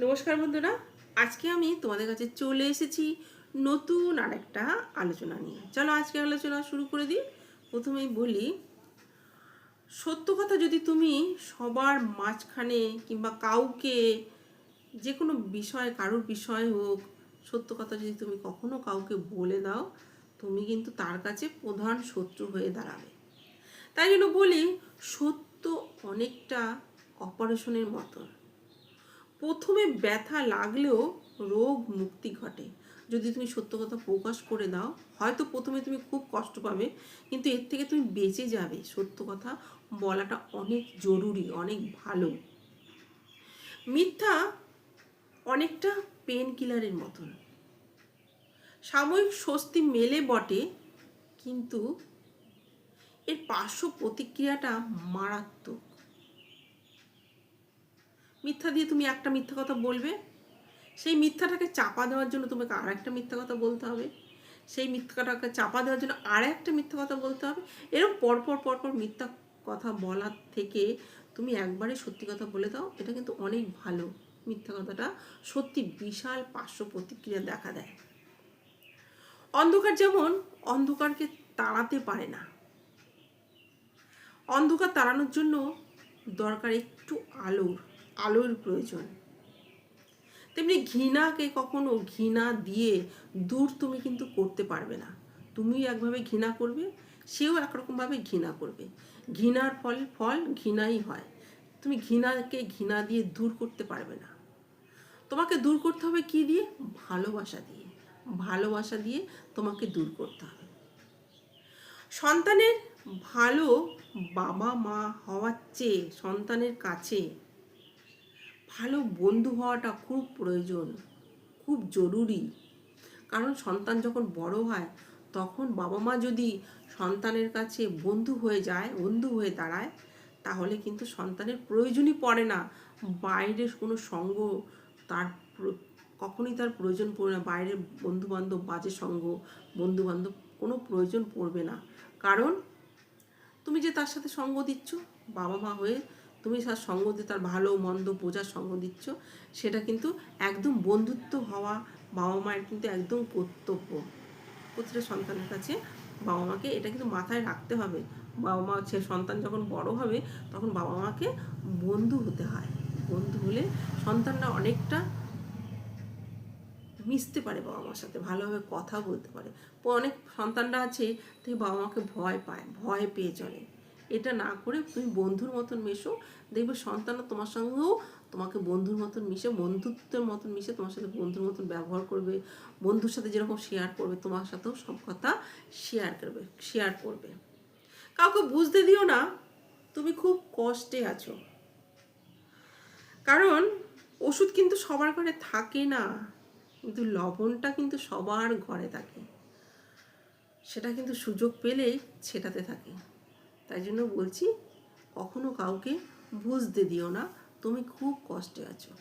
নমস্কার বন্ধুরা, আজকে আমি তোমাদের কাছে চলে এসেছি নতুন আরেকটা আলোচনা নিয়ে। চলো আজকে আলোচনা শুরু করে দিই। প্রথমেই বলি, সত্য কথা যদি তুমি সবার মাঝখানে কিংবা কাউকে যে কোনো বিষয়, কারোর বিষয় হোক, সত্য কথা যদি তুমি কখনো কাউকে বলে দাও, তুমি কিন্তু তার কাছে প্রধান শত্রু হয়ে দাঁড়াবে। তাই জন্য বলি, সত্য অনেকটা অপারেশনের মতন। প্রথমে ব্যথা লাগলেও রোগ মুক্তি ঘটে। যদি তুমি সত্য কথা প্রকাশ করে দাও, হয়তো প্রথমে তুমি খুব কষ্ট পাবে, কিন্তু এর থেকে তুমি বেঁচে যাবে। সত্য কথা বলাটা অনেক জরুরি, অনেক ভালো। মিথ্যা অনেকটা পেন কিলারের মতন। সাময়িক স্বস্তি মেলে বটে, কিন্তু এর পার্শ্ব প্রতিক্রিয়াটা মারাত্মক। মিথ্যা দিয়ে তুমি একটা মিথ্যা কথা বলবে? সেই মিথ্যাটাকে চাপা দেওয়ার জন্য তোমাকে আর একটা মিথ্যা কথা বলতে হবে। সেই মিথ্যাটাকে চাপা দেওয়ার জন্য আর একটা মিথ্যা কথা বলতে হবে। এরকম পরপর পরপর মিথ্যা কথা বলার থেকে তুমি একবারে সত্যি কথা বলে দাও। এটা কিন্তু অনেক ভালো। মিথ্যা কথাটা সত্যি বিশাল পার্শ্ব প্রতিক্রিয়া দেখা দেয়। অন্ধকার যেমন অন্ধকারকে তাড়াতে পারে না। অন্ধকার তাড়ানোর জন্য দরকার একটু আলোর। আলোর প্রয়োজন। তেমনি ঘৃণাকে কখনো ঘৃণা দিয়ে দূর তুমি কিন্তু করতে পারবে না। তুমি একভাবে ঘৃণা করবে, সেও একরকমভাবে ঘৃণা করবে। ঘৃণার ফল ফল ঘৃণাই হয়। তুমি ঘৃণাকে ঘৃণা দিয়ে দূর করতে পারবে না। তোমাকে দূর করতে হবে কি দিয়ে? ভালোবাসা দিয়ে। ভালোবাসা দিয়ে তোমাকে দূর করতে হবে। সন্তানের ভালো বাবা মা হওয়ার চেয়ে সন্তানের কাছে ভালো বন্ধু হওয়াটা খুব প্রয়োজন, খুব জরুরি। কারণ সন্তান যখন বড় হয়, তখন বাবা মা যদি সন্তানের কাছে বন্ধু হয়ে যায়, বন্ধু হয়ে দাঁড়ায়, তাহলে কিন্তু সন্তানের প্রয়োজনই পড়ে না। বাইরের কোনো সঙ্গ তার কখনই তার প্রয়োজন পড়বে না। বাইরের বন্ধু বান্ধব বাজে সঙ্গ বন্ধু বান্ধব কোনো প্রয়োজন পড়বে না। কারণ, তুমি যে তার সাথে সঙ্গ দিচ্ছ বাবা মা হয়ে তুমি তার সঙ্গ দিয়ে তার ভালো, মন্দ বোঝার সঙ্গ দিচ্ছ, সেটা কিন্তু একদম বন্ধুত্ব হওয়া বাবা মায়ের কিন্তু একদম কর্তব্য। প্রতিটা সন্তানের কাছে বাবা মাকে এটা কিন্তু মাথায় রাখতে হবে। বাবা মা, সে সন্তান যখন বড় হবে, তখন বাবা মাকে বন্ধু হতে হয়। বন্ধু হলে সন্তানরা অনেকটা মিশতে পারে বাবা মার সাথে, ভালোভাবে কথা বলতে পারে। অনেক সন্তানরা আছে, তুই বাবা মাকে ভয় পায়, ভয় পেয়ে চলে। এটা না করে তুমি বন্ধুর মতন মেশো। দেখবে সন্তানরা তোমার সঙ্গেও তোমাকে বন্ধুর মতন মিশে, বন্ধুত্বের মতন মিশে তোমার সাথে বন্ধুর মতন ব্যবহার করবে। বন্ধুর সাথে যেরকম শেয়ার করবে, তোমার সাথেও সব কথা শেয়ার করবে শেয়ার করবে। কাউকে বুঝতে দিও না, তুমি খুব কষ্টে আছো। কারণ ওষুধ কিন্তু সবার ঘরে থাকে না, কিন্তু লবণটা কিন্তু সবার ঘরে থাকে। সেটা কিন্তু সুযোগ পেলেই ছেটাতে থাকে। তাই জন্য বলছি কখনো কাউকে বুঝতে দিও না। তুমি খুব কষ্টে আছো।